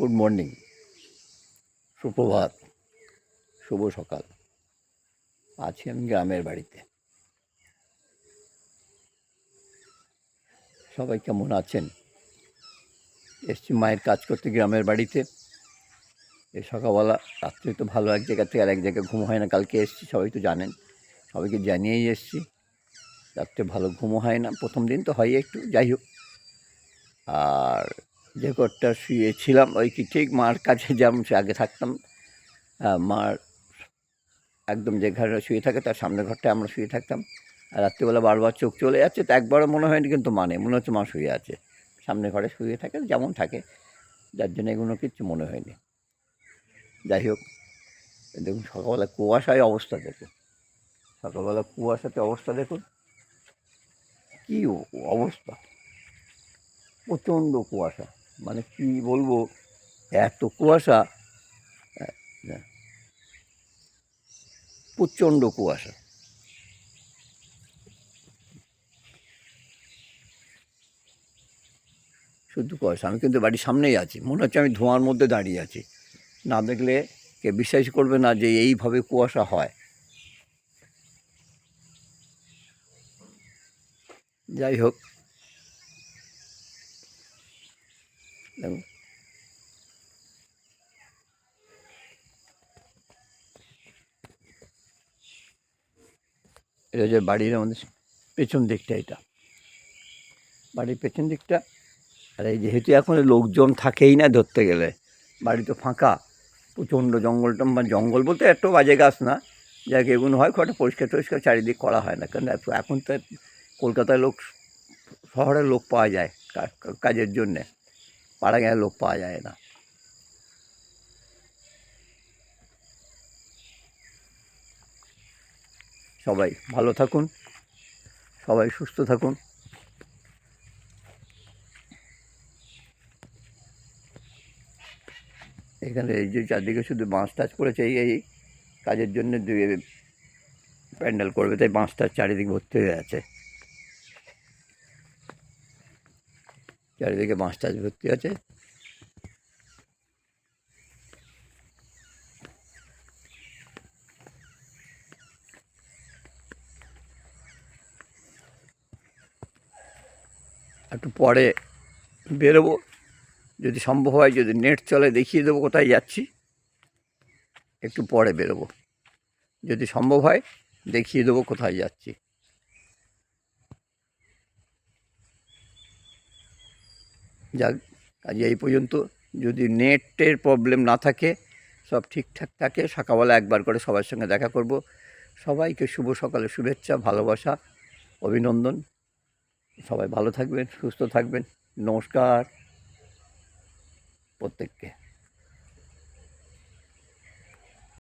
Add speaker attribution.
Speaker 1: Good morning সুপ্রভাত। শুভ সকাল। আছি আমি গ্রামের বাড়িতে। সবাই কেমন আছেন? এসছি মায়ের কাজ করতে গ্রামের বাড়িতে। এ সকালবেলা, রাত্রে তো ভালো এক জায়গা থেকে আর এক জায়গায় ঘুম হয় না, কালকে এসছি, সবাই তো জানেন। সবাইকে জানিয়েই এসছি। রাত্রে ভালো ঘুমও হয় না, প্রথম দিন তো হয় একটু, যাই হোক। আর যে ঘরটা শুয়েছিলাম, ওই কি ঠিক মার কাছে যেমন আগে থাকতাম মার একদম যে ঘরে শুয়ে থাকে, তার সামনের ঘরটায় আমরা শুয়ে থাকতাম। আর রাত্রিবেলা বারবার চোখ চলে যাচ্ছে, তো একবারও মনে হয়নি কিন্তু মানে মনে হচ্ছে মা শুয়ে আছে। সামনে ঘরে শুয়ে থাকে, যেমন থাকে, যার জন্য এগুলো কিচ্ছু মনে হয়নি। যাই হোক, দেখুন সকালবেলা কুয়াশায় অবস্থা দেখুন। সকালবেলা কুয়াশাতে অবস্থা দেখুন, কী অবস্থা, প্রচণ্ড কুয়াশা। মানে কি বলব, এত কুয়াশা। প্রচণ্ড কুয়াশা। শুধু কুয়াশা, আমি কিন্তু বাড়ির সামনেই আছি। মনে হচ্ছে আমি ধোঁয়ার মধ্যে দাঁড়িয়ে আছি। না দেখলে কে বিশ্বাস করবে না যে এইভাবে কুয়াশা হয়। যাই হোক দেখুন এটা যে বাড়ির আমাদের পেছন দিকটা এটা। বাড়ির পেছন দিকটা। আর এই যেহেতু এখন লোকজন থাকেই না ধরতে গেলে, বাড়ি তো ফাঁকা। প্রচণ্ড জঙ্গল মানে জঙ্গল বলতে একটু বাজে গাছ না যাকে এগুলো হয় একটা পরিষ্কার টরিষ্কার চারিদিক করা হয় না। কারণ এত- এখন তো কলকাতায় লোক শহরে লোক পাওয়া যায় কাজের জন্যে। পাড়া গাঁয়ে লোক পাওয়া যায় না সবাই ভালো থাকুন, সবাই সুস্থ থাকুন। এখানে এই যে চারদিকে শুধু বাঁশ টাচ করেছে এই এই কাজের জন্য প্যান্ডেল করবে, তাই বাঁশ টাচ চারিদিকে ভর্তি হয়ে আছে। চারিদিকে বাঁশ টাচ ভর্তি আছে। একটু পরে বেরোবো। যদি সম্ভব হয়, যদি নেট চলে, দেখিয়ে দেবো কোথায় যাচ্ছি। একটু পরে বেরোবো। যদি সম্ভব হয়, দেখিয়ে দেবো কোথায় যাচ্ছি। যাক, আজ এই পর্যন্ত যদি নেটের প্রবলেম না থাকে, সব ঠিকঠাক থাকে সকালবেলা একবার করে সবার সঙ্গে দেখা করব। সবাইকে শুভ সকালে শুভেচ্ছা, ভালোবাসা, অভিনন্দন। সবাই ভালো থাকবেন, সুস্থ থাকবেন। নমস্কার প্রত্যেককে।